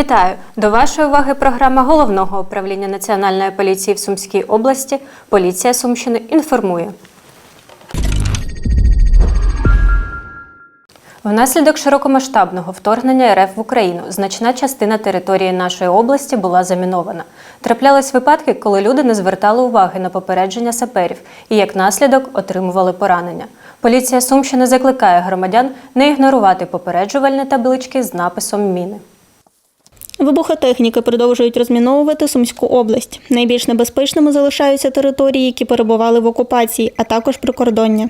Вітаю! До вашої уваги програма головного управління Національної поліції в Сумській області. Поліція Сумщини інформує. Внаслідок широкомасштабного вторгнення РФ в Україну значна частина території нашої області була замінована. Траплялись випадки, коли люди не звертали уваги на попередження саперів і як наслідок отримували поранення. Поліція Сумщини закликає громадян не ігнорувати попереджувальні таблички з написом міни. Вибухотехніки продовжують розміновувати Сумську область. Найбільш небезпечними залишаються території, які перебували в окупації, а також прикордоння.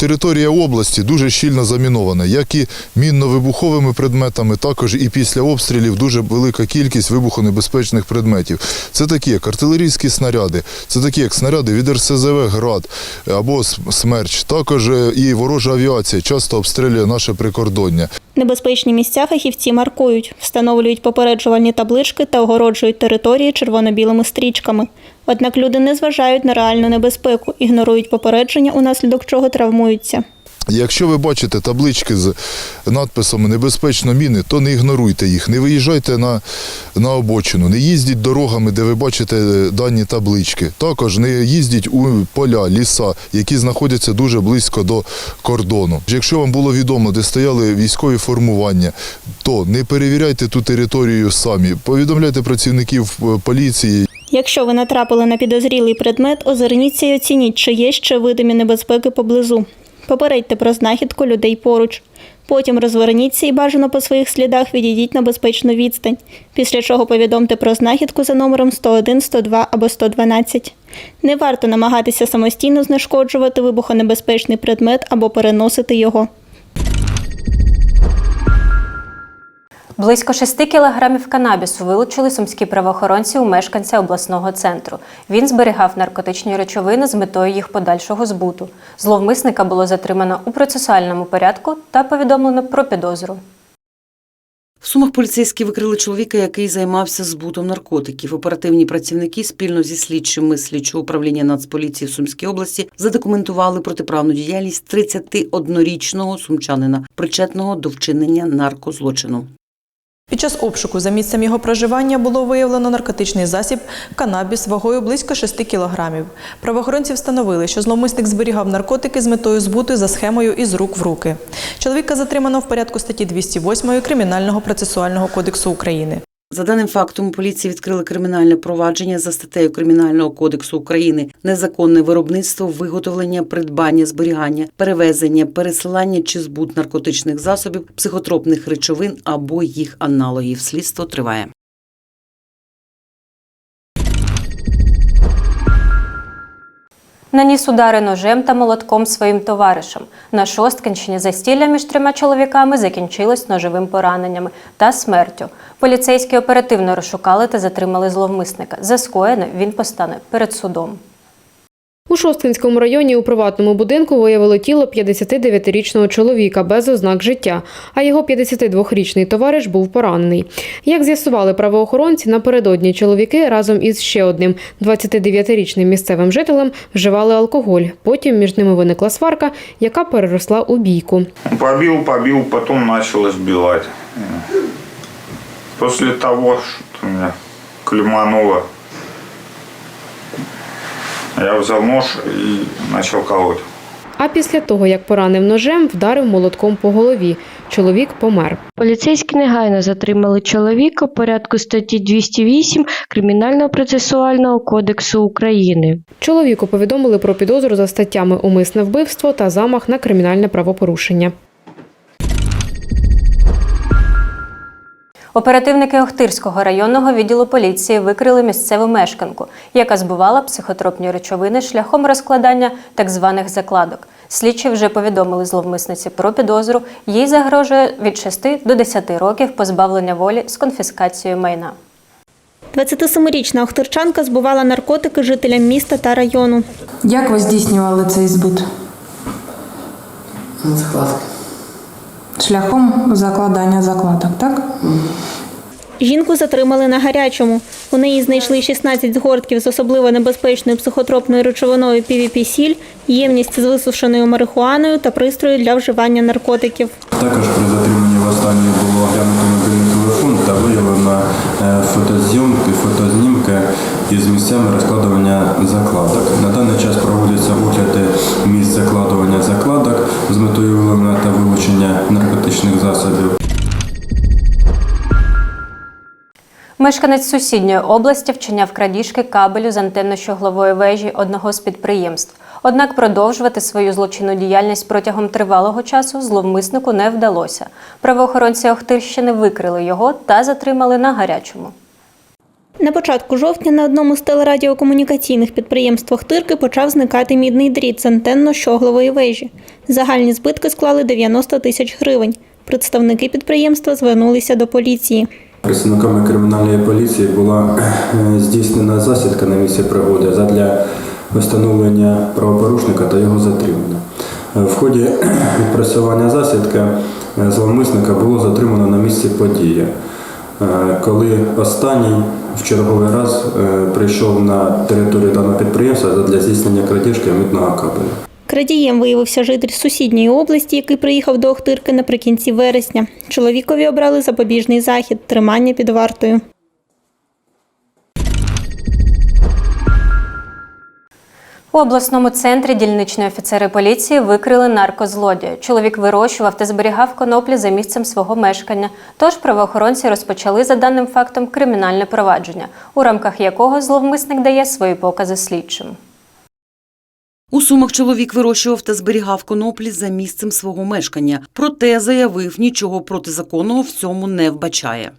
Територія області дуже щільно замінована, як і мінно-вибуховими предметами, також і після обстрілів дуже велика кількість вибухонебезпечних предметів. Це такі як артилерійські снаряди, це такі як снаряди від РСЗВ «Град» або «Смерч». Також е, і ворожа авіація часто обстрілює наше прикордоння. Небезпечні місця фахівці маркують, встановлюють попереджувальні таблички та огороджують території червоно-білими стрічками. Однак люди не зважають на реальну небезпеку, ігнорують попередження, унаслідок чого травмуються. Якщо ви бачите таблички з надписами Небезпечно міни, то не ігноруйте їх, не виїжджайте на, на обочину, не їздіть дорогами, де ви бачите е, дані таблички. Також не їздіть у поля, ліса, які знаходяться дуже близько до кордону. Якщо вам було відомо, де стояли військові формування, то не перевіряйте ту територію самі. Повідомляйте працівників е, поліції, Якщо ви натрапили на підозрілий предмет, озирніться і оцініть, чи є ще видимі небезпеки поблизу. Попередьте про знахідку людей поруч. Потім розверніться і бажано по своїх слідах відійдіть на безпечну відстань, після чого повідомте про знахідку за номером 101, 102 або 112. Не варто намагатися самостійно знешкоджувати вибухонебезпечний предмет або переносити його. Близько 6 кілограмів канабісу вилучили сумські правоохоронці у мешканця обласного центру. Він зберігав наркотичні речовини з метою їх подальшого збуту. Зловмисника було затримано у процесуальному порядку та повідомлено про підозру. В Сумах поліцейські викрили чоловіка, який займався збутом наркотиків. Оперативні працівники спільно зі слідчими слідчого управління Нацполіції в Сумській області задокументували протиправну діяльність 31-річного сумчанина, причетного до вчинення наркозлочину. Під час обшуку за місцем його проживання було виявлено наркотичний засіб канабіс вагою близько 6 кілограмів. Правоохоронці встановили, що зловмисник зберігав наркотики з метою збуту за схемою із рук в руки. Чоловіка затримано в порядку статті 208 Кримінального процесуального кодексу України. За даним фактом, поліції відкрили кримінальне провадження за статтею Кримінального кодексу України незаконне виробництво, виготовлення, придбання, зберігання, перевезення, пересилання чи збут наркотичних засобів, психотропних речовин або їх аналогів. Слідство триває. Наніс удари ножем та молотком своїм товаришам. На Шосткинщині застілля між трьома чоловіками закінчилось ножовим пораненнями та смертю. Поліцейські оперативно розшукали та затримали зловмисника. За скоєне він постане перед судом. У Шосткинському районі у приватному будинку виявили тіло 59-річного чоловіка без ознак життя, а його 52-річний товариш був поранений. Як з'ясували правоохоронці, напередодні чоловіки разом із ще одним 29-річним місцевим жителем вживали алкоголь. Потім між ними виникла сварка, яка переросла у бійку. Побил, побил, потом начал избивать. После того, что меня клюмануло, я взял нож и начал колоть. А після того, як поранив ножем, вдарив молотком по голові. Чоловік помер. Поліцейські негайно затримали чоловіка порядку статті 208 Кримінального процесуального кодексу України. Чоловіку повідомили про підозру за статтями умисне вбивство та замах на кримінальне правопорушення. Оперативники Охтирського районного відділу поліції викрили місцеву мешканку, яка збувала психотропні речовини шляхом розкладання так званих закладок. Слідчі вже повідомили зловмисниці про підозру. Їй загрожує від 6 до 10 років позбавлення волі з конфіскацією майна. 27-річна охтирчанка збувала наркотики жителям міста та району. Як ви здійснювали цей збут? Закладки шляхом закладання закладок, так? Жінку затримали на гарячому. У неї знайшли 16 згортків з особливо небезпечною психотропною речовиною PVP-сіль, ємність з висушеною марихуаною та пристрою для вживання наркотиків. Також при затриманні в останній було оглянуто мобільний телефон та виявлено е, фотозйомки, фотознімки із місцями розкладування закладок. На даний час проводяться огляди місць закладок наркотичних засобів. Мешканець сусідньої області вчиняв крадіжки кабелю з антенно-щоглової вежі одного з підприємств. Однак продовжувати свою злочинну діяльність протягом тривалого часу зловмиснику не вдалося. Правоохоронці Охтирщини викрили його та затримали на гарячому. На початку жовтня на одному з телерадіокомунікаційних підприємств Охтирки почав зникати мідний дріт з антенно-щоглової вежі. Загальні збитки склали 90 тисяч гривень. Представники підприємства звернулися до поліції. Представниками кримінальної поліції була е, здійснена засідка на місці пригоди задля встановлення правопорушника та його затримання. Е, В ході відпрацювання засідки е, зловмисника було затримано на місці події, коли останній в черговий раз прийшов на територію даного підприємства для здійснення крадіжки митного кабелю. Крадієм виявився житель сусідньої області, який приїхав до Охтирки наприкінці вересня. Чоловікові обрали запобіжний захід тримання під вартою. У обласному центрі дільничні офіцери поліції викрили наркозлодія. Чоловік вирощував та зберігав коноплі за місцем свого мешкання. Тож правоохоронці розпочали за даним фактом кримінальне провадження, у рамках якого зловмисник дає свої покази слідчим. У Сумах чоловік вирощував та зберігав коноплі за місцем свого мешкання. Проте заявив, нічого протизаконного в цьому не вбачає.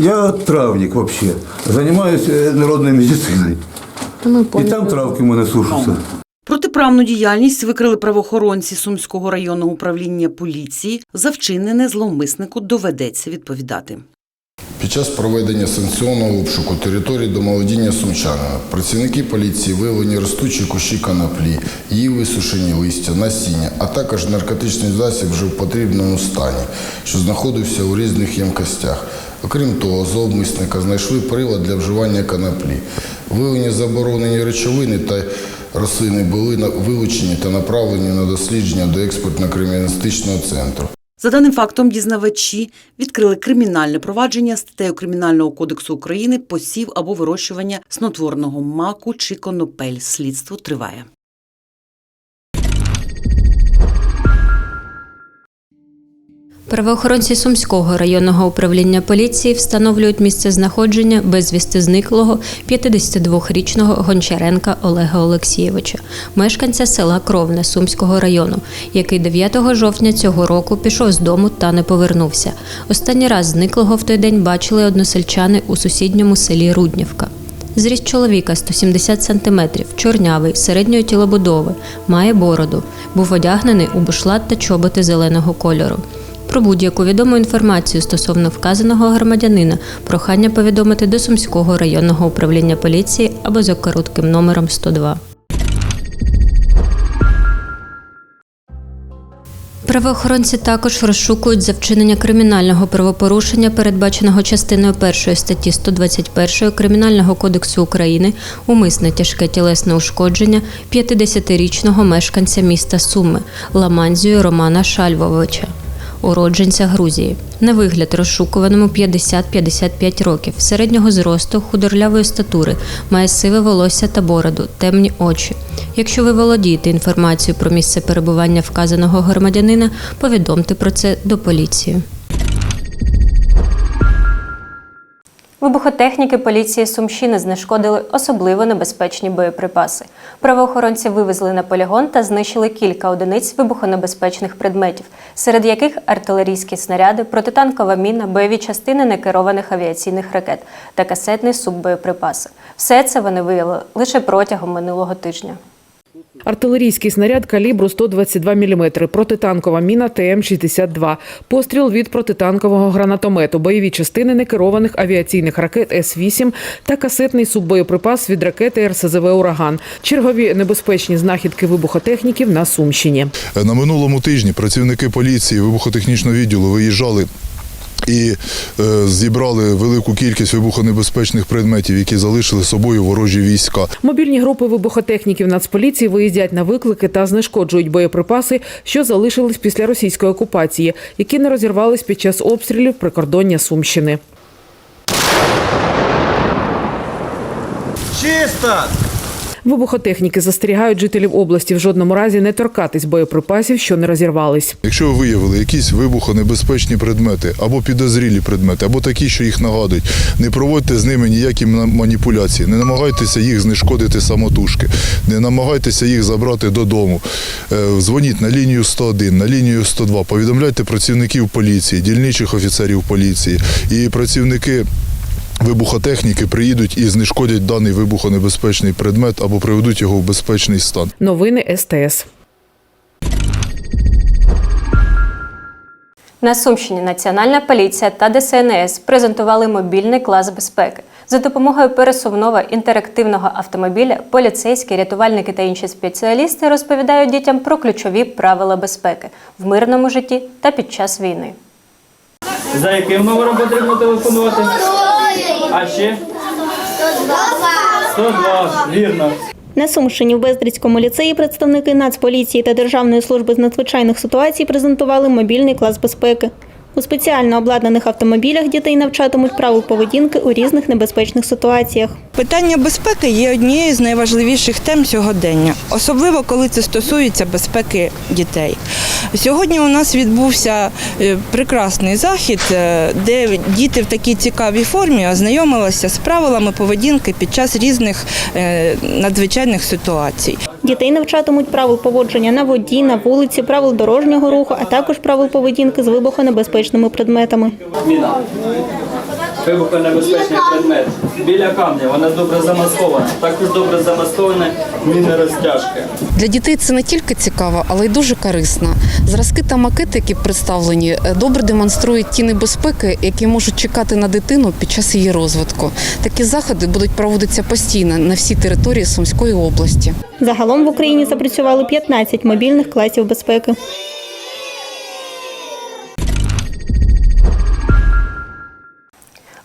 Я травник вообще. Занимаюсь э, народной медициной. И там травки у мене сушатся. Протиправну діяльність викрили правоохоронці Сумського районного управління поліції. За вчинене зловмиснику доведеться відповідати. Під час проведення санкціонного обшуку території домолодіння Сумчанина працівники поліції виявлені ростучі кущі коноплі, її висушені листя, насіння, а також наркотичний засіб вже в потрібному стані, що знаходився у різних ємкостях. Окрім того, зловмисника знайшли прилад для вживання коноплі. Виявлені заборонені речовини та рослини були вилучені та направлені на дослідження до експертно-криміналістичного центру. За даним фактом, дізнавачі відкрили кримінальне провадження статтею Кримінального кодексу України посів або вирощування снотворного маку чи конопель. Слідство триває. Правоохоронці Сумського районного управління поліції встановлюють місце знаходження безвісти зниклого 52-річного Гончаренка Олега Олексійовича, мешканця села Кровне Сумського району, який 9 жовтня цього року пішов з дому та не повернувся. Останній раз зниклого в той день бачили односельчани у сусідньому селі Руднівка. Зріст чоловіка 170 см, чорнявий, середньої тілобудови, має бороду. Був одягнений у бушлат та чоботи зеленого кольору. Про будь-яку відому інформацію стосовно вказаного громадянина прохання повідомити до Сумського районного управління поліції або за коротким номером 102. Правоохоронці також розшукують за вчинення кримінального правопорушення, передбаченого частиною 1 статті 121 Кримінального кодексу України умисне тяжке тілесне ушкодження 50-річного мешканця міста Суми Ламанзію Романа Шальвовича уродженця Грузії. На вигляд розшукуваному 50-55 років, середнього зросту, худорлявої статури, має сиве волосся та бороду, темні очі. Якщо ви володієте інформацією про місце перебування вказаного громадянина, повідомте про це до поліції. Вибухотехніки поліції Сумщини знешкодили особливо небезпечні боєприпаси. Правоохоронці вивезли на полігон та знищили кілька одиниць вибухонебезпечних предметів, серед яких артилерійські снаряди, протитанкова міна, бойові частини некерованих авіаційних ракет та касетний суббоєприпаси. Все це вони виявили лише протягом минулого тижня. Артилерійський снаряд калібру 122 мм, протитанкова міна ТМ-62, постріл від протитанкового гранатомету, бойові частини некерованих авіаційних ракет С-8 та касетний суббоєприпас від ракети РСЗВ «Ураган». Чергові небезпечні знахідки вибухотехніків на Сумщині. На минулому тижні працівники поліції вибухотехнічного відділу виїжджали. І е, зібрали велику кількість вибухонебезпечних предметів, які залишили собою ворожі війська. Мобільні групи вибухотехніків Нацполіції виїздять на виклики та знешкоджують боєприпаси, що залишились після російської окупації, які не розірвались під час обстрілів прикордоння Сумщини. Чисто! Вибухотехніки застерігають жителів області в жодному разі не торкатись боєприпасів, що не розірвались. Якщо ви виявили якісь вибухонебезпечні предмети або підозрілі предмети, або такі, що їх нагадують, не проводьте з ними ніякі ма- маніпуляції, не намагайтеся їх знешкодити самотужки, не намагайтеся їх забрати додому. Е, Дзвоніть на лінію 101, на лінію 102, повідомляйте працівників поліції, дільничих офіцерів поліції і працівники. Вибухотехніки приїдуть і знешкодять даний вибухонебезпечний предмет або приведуть його в безпечний стан. Новини СТС. На Сумщині Національна поліція та ДСНС презентували мобільний клас безпеки. За допомогою пересувного інтерактивного автомобіля поліцейські, рятувальники та інші спеціалісти розповідають дітям про ключові правила безпеки в мирному житті та під час війни. За яким номером потрібно телефонувати? А ще? 102, вірно. На Сумщині в Бездрицькому ліцеї представники Нацполіції та Державної служби з надзвичайних ситуацій презентували мобільний клас безпеки. У спеціально обладнаних автомобілях дітей навчатимуть правил поведінки у різних небезпечних ситуаціях. Питання безпеки є однією з найважливіших тем сьогодення, особливо коли це стосується безпеки дітей. Сьогодні у нас відбувся е, прекрасний захід, е, де діти в такій цікавій формі ознайомилися з правилами поведінки під час різних е, надзвичайних ситуацій. Дітей навчатимуть правил поводження на воді, на вулиці, правил дорожнього руху, а також правил поведінки з вибухонебезпечними предметами. Вибухонебезпечний предмет. Біля камня, вона добре замаскована. Також добре замаскована міни розтяжки. Для дітей це не тільки цікаво, але й дуже корисно. Зразки та макети, які представлені, е, добре демонструють ті небезпеки, які можуть чекати на дитину під час її розвитку. Такі заходи будуть проводитися постійно на всій території Сумської області. Загалом в Україні запрацювали 15 мобільних класів безпеки.